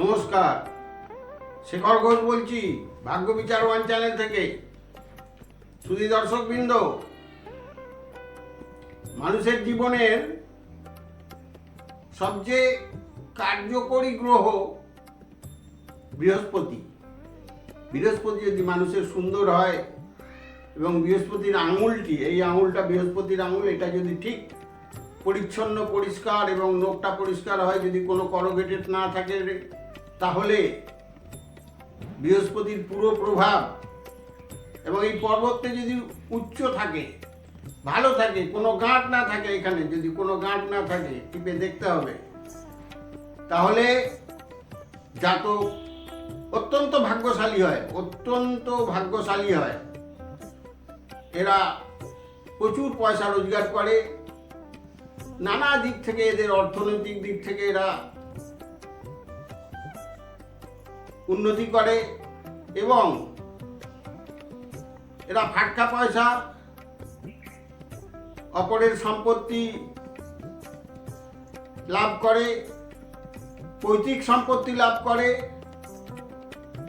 নমস্কার। শেখর ঘোষ বলছি, ভাগ্য বিচার ওয়ান চ্যানেল থেকে। সুধী দর্শক বৃন্দ মানুষের জীবনের সবচেয়ে কার্যকরী গ্রহ বৃহস্পতি। বৃহস্পতি যদি মানুষের সুন্দর হয় এবং বৃহস্পতির আঙুলটি, এই আঙুলটা বৃহস্পতির আঙুল, এটা যদি ঠিক পরিচ্ছন্ন, পরিষ্কার এবং নোখটা পরিষ্কার হয়, যদি কোনো করোগেটেড না থাকে তাহলে বৃহস্পতির পুরো প্রভাব এবং এই পর্বতটা যদি উচ্চ থাকে, ভালো থাকে, কোনো গাঁট না থাকে এখানে, যদি কোনো গাঁট না থাকে, টিপে দেখতে হবে। তাহলে জাতক অত্যন্ত ভাগ্যশালী হয়, অত্যন্ত ভাগ্যশালী হয়। এরা প্রচুর পয়সা রোজগার করে। নানা দিক থেকে এদের অর্থনৈতিক দিক থেকে এরা উন্নতি করে এবং এরা ফাটকা পয়সা, অপরের সম্পত্তি লাভ করে, পৈতৃক সম্পত্তি লাভ করে,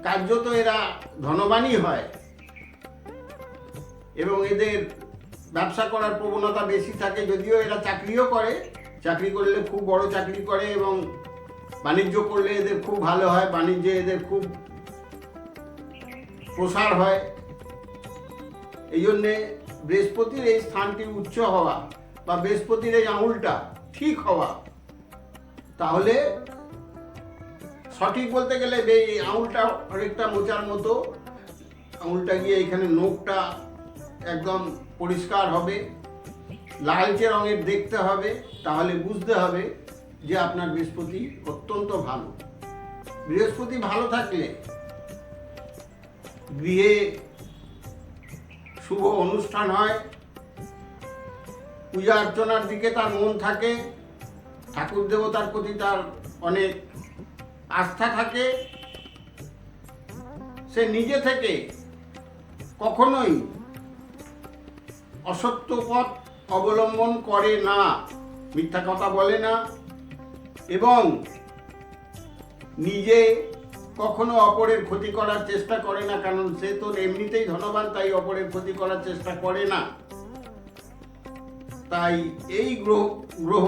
কার্যত এরা ধনবানই হয় এবং এদের ব্যবসা করার প্রবণতা বেশি থাকে, যদিও এরা চাকরিও করে। চাকরি করলে খুব বড় চাকরি করে এবং বাণিজ্য করলে এদের খুব ভালো হয়, বাণিজ্যে এদের খুব প্রসার হয়। এই জন্যে বৃহস্পতির এই স্থানটি উচ্চ হওয়া বা বৃহস্পতির এই আঙুলটা ঠিক হওয়া, তাহলে সঠিক বলতে গেলে এই আঙুলটা অনেকটা মোচার মতো, আঙুলটা গিয়ে এখানে নখটা একদম পরিষ্কার হবে, লালচে রঙের দেখতে হবে, তাহলে বুঝতে হবে যে আপনার বৃহস্পতি অত্যন্ত ভালো। বৃহস্পতি ভালো থাকলে গৃহে শুভ অনুষ্ঠান হয়, পূজা অর্চনার দিকে তার মন থাকে, ঠাকুর দেবতার প্রতি তার অনেক আস্থা থাকে। সে নিজে থেকে কখনোই অসত্য পথ অবলম্বন করে না, মিথ্যা কথা বলে না। এবং নিজে কখনো অপরের ক্ষতি করার চেষ্টা করে না, কারণ সে তো এমনিতেই ধনবান, তাই অপরের ক্ষতি করার চেষ্টা করে না। তাই এই গ্রহ গ্রহ,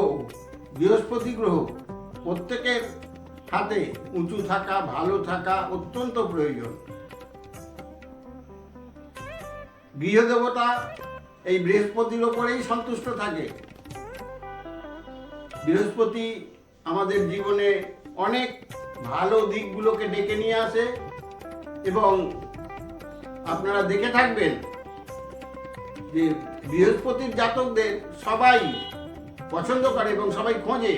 বৃহস্পতি গ্রহ প্রত্যেকের হাতে উঁচু থাকা, ভালো থাকা অত্যন্ত প্রয়োজন। গৃহদেবতা এই বৃহস্পতির ওপরেই সন্তুষ্ট থাকে। বৃহস্পতি আমাদের জীবনে অনেক ভালো দিকগুলোকে ডেকে নিয়ে আসে এবং আপনারা দেখে থাকবেন যে বৃহস্পতির জাতকদের সবাই পছন্দ করে এবং সবাই খোঁজে,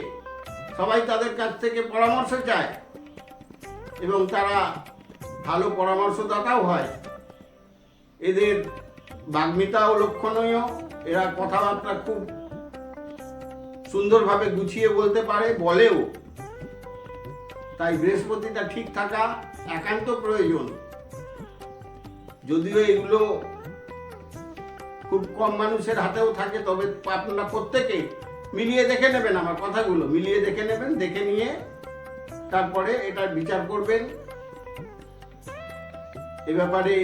সবাই তাদের কাছ থেকে পরামর্শ চায় এবং তারা ভালো পরামর্শদাতাও হয়। এদের বাগ্মিতাও লক্ষণীয়, এরা কথাবার্তা খুব সুন্দরভাবে গুছিয়ে বলতে পারে, বলেও। তাই বৃহস্পতিটা ঠিক থাকা একান্ত প্রয়োজন। যদিও এগুলো খুব কম মানুষের হাতেও থাকে, তবে আপনারা প্রত্যেকে মিলিয়ে দেখে নেবেন আমার কথাগুলো। মিলিয়ে দেখে নেবেন, দেখে নিয়ে তারপরে এটা বিচার করবেন। এ ব্যাপারে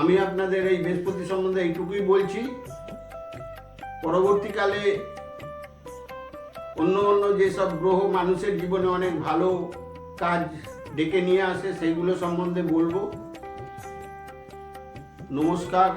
আমি আপনাদের এই বৃহস্পতি সম্বন্ধে এইটুকুই বলছি। পরবর্তীকালে অন্য অন্য যেসব গ্রহ মানুষের জীবনে অনেক ভালো কাজ ডেকে নিয়ে আসে, সেইগুলো সম্বন্ধে বলব। নমস্কার।